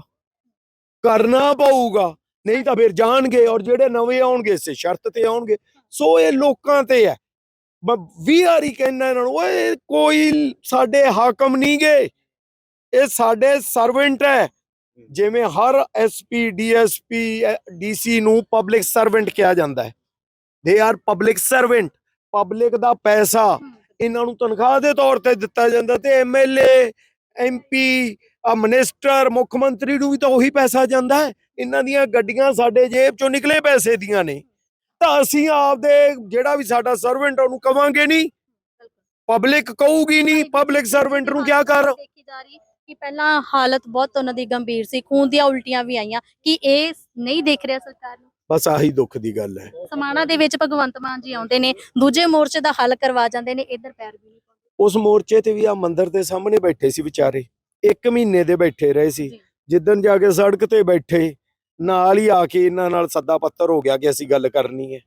ਕਰਨਾ ਪਊਗਾ, ਨਹੀਂ ਤਾਂ ਫਿਰ ਜਾਣਗੇ ਔਰ ਜਿਹੜੇ ਨਵੇਂ ਆਉਣਗੇ, ਇਸੇ ਸ਼ਰਤ ਤੇ ਆਉਣਗੇ। ਸੋ ਇਹ ਲੋਕਾਂ ਤੇ ਹੈ। ਮੈਂ 20 ਵਾਰੀ ਕਹਿੰਦਾ ਇਹਨਾਂ ਨੂੰ, ਓਏ ਕੋਈ ਸਾਡੇ ਹਾਕਮ ਨਹੀਂ ਗਏ ਇਹ ਸਾਡੇ ਸਰਵੈਂਟ ਹੈ। ਜਿਵੇਂ ਹਰ ਐਸਪੀ ਡੀਐਸਪੀ ਡੀਸੀ ਨੂੰ ਪਬਲਿਕ ਸਰਵੈਂਟ ਕਿਹਾ ਜਾਂਦਾ ਹੈ। They are public servant public ਦਾ ਪੈਸਾ ਇਹਨਾਂ ਨੂੰ ਤਨਖਾਹ ਦੇ ਤੌਰ ਤੇ ਦਿੱਤਾ ਜਾਂਦਾ ਤੇ ਐਮਐਲਏ ਐਮਪੀ ਆ ਮਿਨਿਸਟਰ ਮੁੱਖ ਮੰਤਰੀ ਨੂੰ ਵੀ ਤਾਂ ਉਹੀ ਪੈਸਾ ਜਾਂਦਾ ਹੈ। ਇਹਨਾਂ ਦੀਆਂ ਗੱਡੀਆਂ ਸਾਡੇ ਜੇਬ ਚੋਂ ਨਿਕਲੇ ਪੈਸੇ ਦੀਆਂ ਨੇ। ਤਾਂ ਅਸੀਂ ਆਪਦੇ ਜਿਹੜਾ ਵੀ ਸਾਡਾ ਸਰਵੈਂਟ ਉਹਨੂੰ ਕਵਾਂਗੇ ਨਹੀਂ। ਪਬਲਿਕ ਕਹੂਗੀ ਨਹੀਂ ਪਬਲਿਕ ਸਰਵੈਂਟ ਨੂੰ ਕਿਆ ਕਰ ਦੇਖੀ ਜਾ ਰਹੀ ਕਿ ਪਹਿਲਾਂ ਹਾਲਤ ਬਹੁਤ ਉਹਨਾਂ ਦੀ ਗੰਭੀਰ ਸੀ। ਖੂਨ ਦੀਆਂ ਉਲਟੀਆਂ ਵੀ ਆਈਆਂ ਕਿ ਇਹ ਨਹੀਂ ਦੇਖ ਰਿਹਾ ਸਰਕਾਰ ਬਸ ਆਹੀ ਦੁੱਖ ਦੀ ਗੱਲ ਹੈ। ਸਮਾਣਾ ਦੇ ਵਿੱਚ ਭਗਵੰਤ ਮਾਨ ਜੀ ਆਉਂਦੇ ਨੇ ਦੂਜੇ ਮੋਰਚੇ ਦਾ ਹੱਲ ਕਰਵਾ ਜਾਂਦੇ ਨੇ ਇੱਧਰ ਪੈਰ ਵੀ ਨਹੀਂ ਪਾਉਂਦੇ। ਉਸ ਮੋਰਚੇ ਤੇ ਵੀ ਆ ਮੰਦਿਰ ਦੇ ਸਾਹਮਣੇ ਬੈਠੇ ਸੀ ਵਿਚਾਰੇ ਇੱਕ ਮਹੀਨੇ ਦੇ ਬੈਠੇ ਰਹੇ ਸੀ। ਜੀ। ਜਿੱਦਣ ਜਾ ਕੇ ਸੜਕ ਤੇ ਬੈਠੇ ਨਾਲ ਹੀ ਆ ਕੇ ਇਹਨਾਂ ਨਾਲ ਸੱਦਾ ਪੱਤਰ ਹੋ ਗਿਆ ਕਿ ਅਸੀਂ ਗੱਲ ਕਰਨੀ ਹੈ।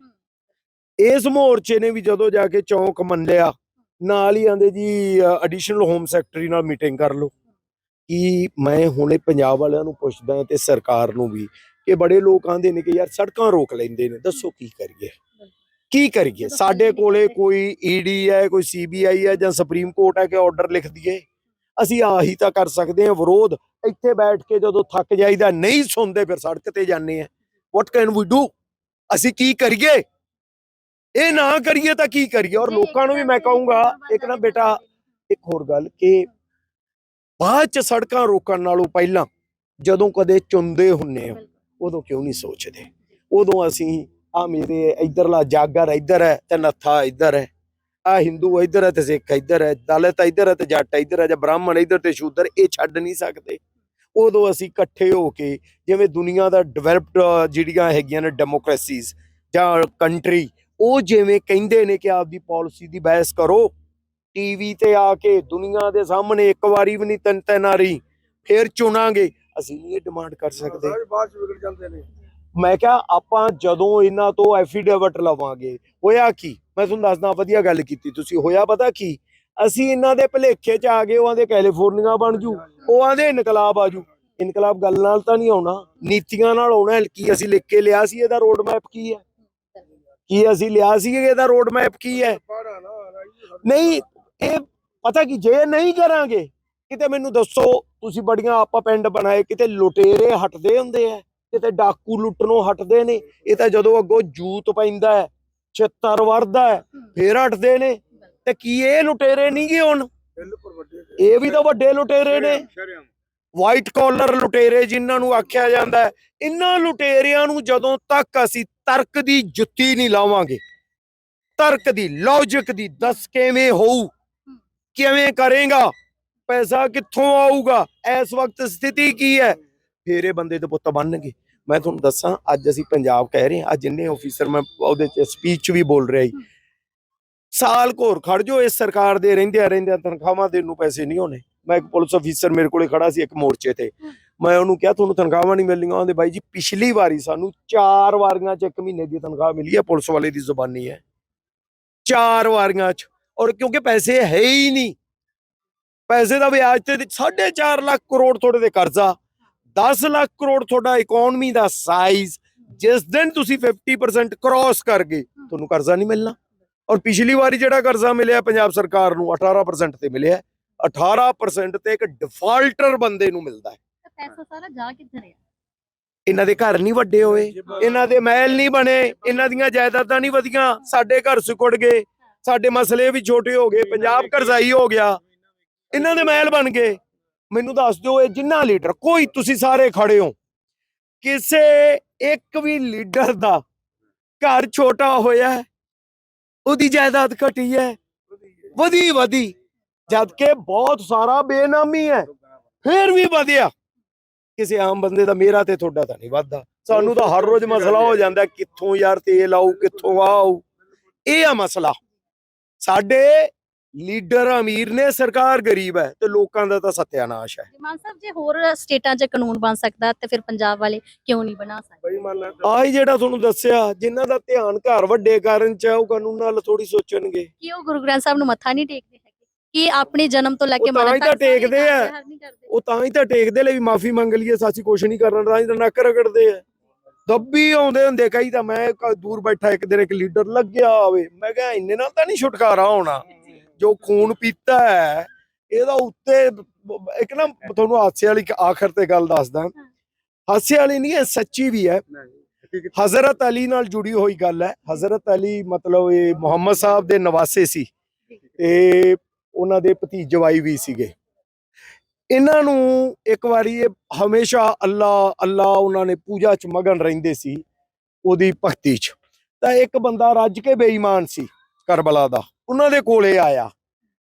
ਇਸ ਮੋਰਚੇ ਨੇ ਵੀ ਜਦੋਂ ਜਾ ਕੇ ਚੌਂਕ ਮੰਨਿਆ ਨਾਲ ਹੀ ਆਂਦੇ ਜੀ ਐਡੀਸ਼ਨਲ ਹੋਮ ਸੈਕਟਰੀ ਨਾਲ ਮੀਟਿੰਗ ਕਰ ਲਓ। ਕਿ ਮੈਂ ਹੁਣੇ ਪੰਜਾਬ ਵਾਲਿਆਂ ਨੂੰ ਪੁੱਛਦਾ ਤੇ ਸਰਕਾਰ ਨੂੰ ਵੀ ਕਿ ਬੜੇ ਲੋਕ ਆਂਦੇ ਨੇ ਕਿ ਯਾਰ ਸੜਕਾਂ ਰੋਕ ਲੈਂਦੇ ਨੇ। ਦੱਸੋ ਕੀ ਕਰੀਏ? ਕੀ ਕਰੀਏ? ਸਾਡੇ ਕੋਲੇ। ਕੋਈ ਈਡੀ ਹੈ ਕੋਈ ਸੀਬੀਆਈ ਹੈ ਜਾਂ ਸੁਪਰੀਮ ਕੋਰਟ ਹੈ ਕਿ ਆਰਡਰ ਲਿਖ ਦਈਏ? ਅਸੀਂ ਆਹੀ ਤਾਂ ਕਰ ਸਕਦੇ ਹਾਂ ਵਿਰੋਧ। ਇੱਥੇ ਬੈਠ ਕੇ ਜਦੋਂ ਥੱਕ ਜਾਈਦਾ ਨਹੀਂ ਸੁਣਦੇ ਫਿਰ ਸੜਕ ਤੇ ਜਾਂਦੇ ਆ ਵਾਟ ਕੈਨ ਵੀ ਡੂ ਅਸੀਂ ਕੀ ਕਰੀਏ? ਇਹ ਨਾ ਕਰੀਏ ਤਾਂ ਕੀ ਕਰੀਏ? ਔਰ ਲੋਕਾਂ ਨੂੰ ਵੀ ਮੈਂ ਕਹੂੰਗਾ ਇੱਕ ਨਾ ਬੇਟਾ ਇੱਕ ਹੋਰ ਗੱਲ ਕਿ ਬਾਅਦ ਚ ਸੜਕਾਂ ਰੋਕਣ ਨਾਲੋਂ ਪਹਿਲਾਂ ਜਦੋਂ ਕਦੇ ਚੁੰਦੇ ਹੁੰਨੇ ਆ ਉਦੋਂ ਕਿਉਂ ਨਹੀਂ ਸੋਚਦੇ? ਉਦੋਂ ਅਸੀਂ ਆ ਮੇਰੇ ਇਧਰਲਾ ਜਾਗਰ ਇੱਧਰ ਹੈ ਤੇ ਨੱਥਾ ਇੱਧਰ ਹੈ। ਆ ਹਿੰਦੂ ਇੱਧਰ ਹੈ ਤੇ ਸਿੱਖ ਇੱਧਰ ਹੈ, ਦਲਿਤ ਇੱਧਰ ਹੈ ਤੇ ਜੱਟ ਇੱਧਰ ਹੈ ਜਾਂ ਬ੍ਰਾਹਮਣ ਇੱਧਰ ਤੇ ਸ਼ੂਦਰ, ਇਹ ਛੱਡ ਨਹੀਂ ਸਕਦੇ। ਉਦੋਂ ਅਸੀਂ ਇਕੱਠੇ ਹੋ ਕੇ ਜਿਵੇਂ ਦੁਨੀਆ ਦਾ ਡਿਵੈਲਪਡ ਜਿਹੜੀਆਂ ਹੈਗੀਆਂ ਨੇ ਡੈਮੋਕ੍ਰੇਸੀਜ਼ ਜਾਂ ਕੰਟਰੀ ਉਹ ਜਿਵੇਂ ਕਹਿੰਦੇ ਨੇ ਕਿ ਆਪਦੀ ਪਾਲਿਸੀ ਦੀ ਬਹਿਸ ਕਰੋ। ਟੀਵੀ ਤੇ ਆ ਕੇ ਦੁਨੀਆ ਦੇ ਸਾਹਮਣੇ ਇੱਕ ਵਾਰੀ ਵੀ ਨਹੀਂ ਤਿੰਨ ਤਿੰਨ ਵਾਰੀ ਫੇਰ ਚੁਣਾਂਗੇ। ਅਸੀਂ ਨਹੀਂ ਇਹ ਡਿਮਾਂਡ ਕਰ ਸਕਦੇ। ਬਾਅਦ ਚ ਵਿਗੜ ਜਾਂਦੇ ਨੇ। ਮੈਂ ਕਿਹਾ ਆਪਾਂ ਜਦੋਂ ਇਹਨਾਂ ਤੋਂ ਐਫੀਡੇਵਿਟ ਲਵਾਂਗੇ ਹੋਇਆ ਕੀ? ਮੈਂ ਤੁਹਾਨੂੰ ਦੱਸਦਾ ਵਧੀਆ ਗੱਲ ਕੀਤੀ ਤੁਸੀਂ। ਹੋਇਆ ਪਤਾ ਕੀ? ਅਸੀਂ ਇਹਨਾਂ ਦੇ ਭਲੇਖੇ ਚ ਆ ਗਏ ਉਹ ਆਂਦੇ ਕੈਲੀਫੋਰਨੀਆ ਬਣ ਜੂ ਉਹ ਆਂਦੇ ਇਨਕਲਾਬ ਆ ਜੂ। ਇਨਕਲਾਬ ਗੱਲ ਨਾਲ ਤਾਂ ਨਹੀਂ ਆਉਣਾ। ਨੀਤੀਆਂ ਨਾਲ ਆਉਣਾ। ਕੀ? ਅਸੀਂ ਲਿਖ ਕੇ ਲਿਆ ਸੀ ਇਹਦਾ ਰੋਡ ਮੈਪ ਕੀ ਹੈ? ਕੀ ਅਸੀਂ ਲਿਆ ਸੀ ਇਹਦਾ ਰੋਡ ਮੈਪ ਕੀ ਹੈ? ਨਹੀਂ ਇਹ ਪਤਾ ਕੀ? ਜੇ ਨਹੀਂ ਕਰਾਂਗੇ ਕਿਤੇ ਮੈਨੂੰ ਦੱਸੋ ਤੁਸੀਂ ਬੜੀਆਂ ਆਪਾਂ ਪਿੰਡ ਬਣਾਏ ਕਿਤੇ ਲੁਟੇਰੇ ਹਟਦੇ ਹੁੰਦੇ ਆ ਕਿਤੇ ਡਾਕੂ ਲੁੱਟਣੋਂ ਹਟਦੇ ਨੇ ਇਹ ਤਾਂ ਜਦੋਂ ਅੱਗੋਂ ਜੂਤ ਪੈਂਦਾ ਹੈ ਛਿੱਤਰ ਵਰਦਾ ਹੈ ਫੇਰ ਹਟਦੇ ਨੇ ਤੇ ਕੀ ਇਹ ਲੁਟੇਰੇ ਨਹੀਂ ਗਏ ਹੁਣ ਇਹ ਵੀ ਤਾਂ ਵੱਡੇ ਲੁਟੇਰੇ ਨੇ। ਸ਼ਰਮ ਵਾਈਟ ਕਾਲਰ ਲੁਟੇਰੇ ਜਿਨ੍ਹਾਂ ਨੂੰ ਆਖਿਆ ਜਾਂਦਾ ਇਹਨਾਂ ਲੁਟੇਰਿਆਂ ਨੂੰ ਜਦੋਂ ਤੱਕ ਅਸੀਂ ਤਰਕ ਦੀ ਜੁੱਤੀ ਨਹੀਂ ਲਾਵਾਂਗੇ ਤਰਕ ਦੀ ਲੌਜੀਕ ਦੀ ਦੱਸ ਕਿਵੇਂ ਹੋਊ? ਕਿਵੇਂ ਕਰੇਗਾ? ਪੈਸਾ ਕਿੱਥੋਂ ਆਊਗਾ? ਇਸ ਵਕਤ ਸਥਿਤੀ ਕੀ ਹੈ? ਫੇਰ ਇਹ ਬੰਦੇ ਦੇ ਪੁੱਤ ਬਣਨਗੇ। ਮੈਂ ਤੁਹਾਨੂੰ ਦੱਸਾਂ ਅੱਜ ਅਸੀਂ ਪੰਜਾਬ ਕਹਿ ਰਹੇ ਹਾਂ। ਅੱਜ ਜਿੰਨੇ ਆਫੀਸਰ ਮੈਂ ਉਹਦੇ ਚ ਸਪੀਚ ਵੀ ਬੋਲ ਰਿਹਾ ਸੀ ਸਾਲ ਘੋਰ ਖੜ ਜੋ ਇਸ ਸਰਕਾਰ ਦੇ ਰਹਿੰਦਿਆਂ ਰਹਿੰਦਿਆਂ ਤਨਖਾਹਾਂ ਦੇਣ ਨੂੰ ਪੈਸੇ ਨਹੀਂ ਹੋਣੇ। ਮੈਂ ਇੱਕ ਪੁਲਿਸ ਅਫੀਸਰ ਮੇਰੇ ਕੋਲੇ ਖੜਾ ਸੀ ਇੱਕ ਮੋਰਚੇ ਤੇ। ਮੈਂ ਉਹਨੂੰ ਕਿਹਾ ਤੁਹਾਨੂੰ ਤਨਖਾਹਾਂ ਨਹੀਂ ਮਿਲਣੀਆਂ? ਉਹਦੇ ਬਾਈ ਜੀ ਪਿਛਲੀ ਵਾਰੀ ਸਾਨੂੰ ਚਾਰ ਵਾਰੀਆਂ ਚ ਇੱਕ ਮਹੀਨੇ ਦੀ ਤਨਖਾਹ ਮਿਲੀ ਹੈ। ਪੁਲਿਸ ਵਾਲੇ ਦੀ ਜ਼ੁਬਾਨੀ ਹੈ। ਚਾਰ ਵਾਰੀਆਂ ਚ। ਔਰ ਕਿਉਂਕਿ ਪੈਸੇ ਹੈ ਹੀ ਨਹੀਂ ਪੈਸੇ ਦਾ ਵਿਆਜ ਤੇ 4.5 ਲੱਖ ਕਰੋੜ ਤੁਹਾਡੇ ਤੇ ਕਰਜ਼ਾ 10 ਲੱਖ ਕਰੋੜ ਤੁਹਾਡਾ ਇਕਨੋਮੀ ਦਾ ਸਾਈਜ਼ ਜਿਸ ਦਿਨ ਤੁਸੀਂ 50% ਕ੍ਰਾਸ ਕਰ ਗਏ ਤੁਹਾਨੂੰ ਕਰਜ਼ਾ ਨਹੀਂ ਮਿਲਣਾ। ਔਰ ਪਿਛਲੀ ਵਾਰੀ ਜਿਹੜਾ ਕਰਜ਼ਾ ਮਿਲਿਆ ਪੰਜਾਬ ਸਰਕਾਰ ਨੂੰ 18% ਤੇ ਮਿਲਿਆ। 18% ਤੇ ਇੱਕ ਡਿਫਾਲਟਰ ਬੰਦੇ ਨੂੰ ਮਿਲਦਾ ਹੈ। ਪੈਸਾ ਸਾਰਾ ਜਾ ਕਿੱਧਰ ਹੈ ਇਹਨਾਂ ਦੇ ਘਰ ਨਹੀਂ ਵੱਡੇ ਹੋਏ ਇਹਨਾਂ ਦੇ ਮਹਿਲ ਨਹੀਂ ਬਣੇ ਇਹਨਾਂ ਦੀਆਂ ਜਾਇਦਾਦਾਂ ਨਹੀਂ ਵਧੀਆਂ ਸਾਡੇ ਘਰ ਸੁਕੜ ਗਏ ਸਾਡੇ ਮਸਲੇ ਵੀ ਛੋਟੇ ਹੋ ਗਏ ਪੰਜਾਬ ਕਰਜ਼ਾਈ ਹੋ ਗਿਆ। ਇਹਨਾਂ ਦੇ ਮਹਿਲ ਬਣ ਗਏ। ਮੈਨੂੰ ਦੱਸ ਦਿਓ ਇਹ ਜਿੰਨਾ ਲੀਡਰ, ਕੋਈ ਤੁਸੀਂ ਸਾਰੇ ਖੜੇ ਹੋ। ਕਿਸੇ ਇੱਕ ਵੀ ਲੀਡਰ ਦਾ ਘਰ ਛੋਟਾ ਹੋਇਆ ਉਹਦੀ ਜਾਇਦਾਦ ਘਟੀ ਹੈ, ਵਧੀ ਵਧੀ ਜਦ ਕਿ ਬਹੁਤ ਸਾਰਾ ਬੇਨਾਮੀ ਹੈ, ਫੇਰ ਵੀ ਵਧਿਆ। ਕਿਸੇ ਆਮ ਬੰਦੇ ਦਾ ਮੇਰਾ ਤੇ ਤੁਹਾਡਾ ਤਾਂ ਨਹੀਂ ਵੱਧਦਾ। ਸਾਨੂੰ ਤਾਂ ਹਰ ਰੋਜ਼ ਮਸਲਾ ਹੋ ਜਾਂਦਾ, ਕਿੱਥੋਂ ਯਾਰ ਤੇਲ ਆਊ, ਕਿੱਥੋਂ ਆਊ। ਇਹ ਆ ਮਸਲਾ। ਸਾਡੇ ਲੀਡਰ ਅਮੀਰ ਨੇ ਸਰਕਾਰ ਗਰੀਬ ਹੈ ਤੇ ਲੋਕਾਂ ਦਾ ਤਾਂ ਸਤਿਆਨਾਸ਼ ਹੈ। ਮਾਨ ਸਾਹਿਬ ਜੇ ਹੋਰ ਸਟੇਟਾਂ 'ਚ ਕਾਨੂੰਨ ਬਣ ਸਕਦਾ ਤੇ ਫਿਰ ਪੰਜਾਬ ਵਾਲੇ ਕਿਉਂ ਨਹੀਂ ਬਣਾ ਸਕਦੇ? ਬਈ ਮੰਨ ਲੈ ਆਹੀ ਜਿਹੜਾ ਤੁਹਾਨੂੰ ਦੱਸਿਆ ਜਿਨ੍ਹਾਂ ਦਾ ਧਿਆਨ ਘਰ ਵੱਡੇ ਕਰਨ ਚ ਹੈ, ਉਹ ਕਾਨੂੰਨ ਨਾਲ ਥੋੜੀ ਸੋਚਣਗੇ। ਕਿ ਉਹ ਗੁਰੂ ਗ੍ਰੰਥ ਸਾਹਿਬ ਨੂੰ ਮੱਥਾ ਨਹੀਂ ਟੇਕਦੇ ਹੈਗੇ? ਕਿ ਆਪਣੇ ਜਨਮ ਤੋਂ ਲੈ ਕੇ ਉਹ ਤਾਂ ਮਰਨ ਹੀ ਤਾਂ ਟੇਕਦੇ ਆ। ਉਹ ਤਾਂ ਹੀ ਤਾਂ ਟੇਕਦੇ ਲਈ ਵੀ ਮਾਫੀ ਮੰਗ ਲਈਏ ਸਾਸੀ ਕੁਛ ਨਹੀਂ ਕਰਨਾ ਤਾਂ ਹੀ ਤਾਂ ਨੱਕ ਰਗੜਦੇ ਆ। ਦੱਬੀ ਆਉਂਦੇ ਹੁੰਦੇ ਕਈ ਤਾਂ ਮੈਂ ਦੂਰ ਬੈਠਾ ਇੱਕ ਦਿਨ ਇੱਕ ਲੀਡਰ ਲੱਗਿਆ ਆਵੇ ਮੈਂ ਕਿਹਾ ਇੰਨੇ ਨਾਲ ਤਾਂ ਨਹੀਂ ਛੁਟਕਾਰਾ ਹੋਣਾ। ਜੋ ਖੂਨ ਪੀਤਾ ਹੈ ਇਹਦਾ ਉੱਤੇ ਇੱਕ ਨਾ ਤੁਹਾਨੂੰ ਹਾਸੇ ਵਾਲੀ ਆਖਰ ਤੇ ਗੱਲ ਦੱਸਦਾ। ਹਾਸੇ ਵਾਲੀ ਨਹੀਂ ਹੈ ਸੱਚੀ ਵੀ ਹੈ। ਹਜ਼ਰਤ ਅਲੀ ਨਾਲ ਜੁੜੀ ਹੋਈ ਗੱਲ ਹੈ। ਹਜ਼ਰਤ ਅਲੀ ਮਤਲਬ ਇਹ ਮੁਹੰਮਦ ਸਾਹਿਬ ਦੇ ਨਵਾਸੇ ਸੀ ਤੇ ਉਹਨਾਂ ਦੇ ਭਤੀਜਵਾਈ ਵੀ ਸੀਗੇ। ਇਹਨਾਂ ਨੂੰ ਇੱਕ ਵਾਰੀ ਇਹ ਹਮੇਸ਼ਾ ਅੱਲਾ ਅੱਲਾ ਉਹਨਾਂ ਨੇ ਪੂਜਾ ਚ ਮਗਨ ਰਹਿੰਦੇ ਸੀ ਉਹਦੀ ਭਗਤੀ ਚ। ਤਾਂ ਇੱਕ ਬੰਦਾ ਰੱਜ ਕੇ ਬੇਈਮਾਨ ਸੀ ਕਰਬਲਾ ਦਾ। ਉਹਨਾਂ ਦੇ ਕੋਲੇ ਆਇਆ।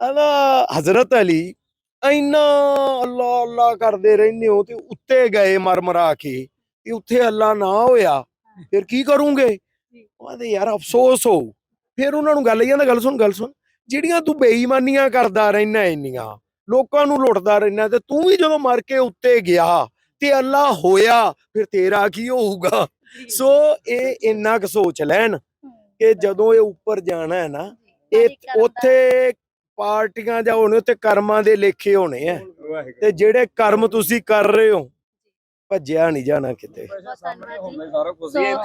ਕਹਿੰਦਾ ਹਜ਼ਰਤ ਅਲੀ ਇੰਨਾ ਅੱਲਾ ਅੱਲਾ ਕਰਦੇ ਰਹਿੰਦੇ ਹੋ ਤੇ ਉੱਤੇ ਗਏ ਮਰਮਰਾ ਕੇ ਤੇ ਉੱਥੇ ਅੱਲਾ ਨਾ ਹੋਇਆ ਫਿਰ ਕੀ ਕਰੂੰਗੇ? ਉਹ ਕਹਿੰਦੇ ਯਾਰ ਅਫਸੋਸ ਹੋ। ਫਿਰ ਉਹਨਾਂ ਨੂੰ ਗੱਲ ਜਾਂਦਾ ਗੱਲ ਸੁਣ ਗੱਲ ਸੁਣ ਜਿਹੜੀਆਂ ਤੂੰ ਬੇਈਮਾਨੀਆਂ ਕਰਦਾ ਰਹਿਣਾ ਇੰਨੀਆਂ ਲੋਕਾਂ ਨੂੰ ਲੁੱਟਦਾ ਰਹਿਣਾ ਤੇ ਤੂੰ ਵੀ ਜਦੋਂ ਮਰ ਕੇ ਉੱਤੇ ਗਿਆ ਤੇ ਅੱਲਾ ਹੋਇਆ ਫਿਰ ਤੇਰਾ ਕੀ ਹੋਊਗਾ? ਸੋ ਇਹ ਇੰਨਾ ਕੁ ਸੋਚ ਲੈਣ ਕਿ ਜਦੋਂ ਇਹ ਉੱਪਰ ਜਾਣਾ ਹੈ ਨਾ ਇਹ ਉੱਥੇ ਪਾਰਟੀਆਂ ਜਾਂ ਹੋਣੇ ਉੱਥੇ ਕਰਮਾਂ ਦੇ ਲੇਖੇ ਹੋਣੇ ਆ। ਤੇ ਜਿਹੜੇ ਕਰਮ ਤੁਸੀਂ ਕਰ ਰਹੇ ਹੋ ਭੱਜਿਆ ਨਹੀਂ ਜਾਣਾ ਕਿਤੇ।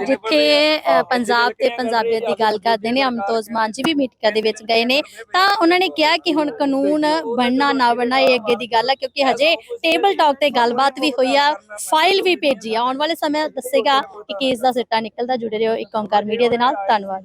ਜਿੱਥੇ ਪੰਜਾਬ ਤੇ ਪੰਜਾਬੀਅਤ ਦੀ ਗੱਲ ਕਰਦੇ ਨੇ ਅਮਤੋਜ਼ ਮਾਨ ਜੀ ਵੀ ਮੀਟਿੰਗਾਂ ਦੇ ਵਿੱਚ ਗਏ ਨੇ। ਤਾਂ ਉਹਨਾਂ ਨੇ ਕਿਹਾ ਕਿ ਹੁਣ ਕਾਨੂੰਨ ਬਣਨਾ ਨਾ ਬਣਨਾ ਇਹ ਅੱਗੇ ਦੀ ਗੱਲ ਹੈ ਕਿਉਂਕਿ ਹਜੇ ਟੇਬਲ ਟਾਕ ਤੇ ਗੱਲਬਾਤ ਵੀ ਹੋਈ ਆ ਫਾਈਲ ਵੀ ਭੇਜੀ ਆ। ਆਉਣ ਵਾਲੇ ਸਮੇਂ ਦੱਸੇਗਾ ਕਿ ਕੇਸ ਦਾ ਸਿੱਟਾ ਨਿਕਲਦਾ ਜੁੜੇ ਰਹੋ ਇੱਕ ਓਂਕਾਰ ਮੀਡੀਆ ਦੇ ਨਾਲ। ਧੰਨਵਾਦ।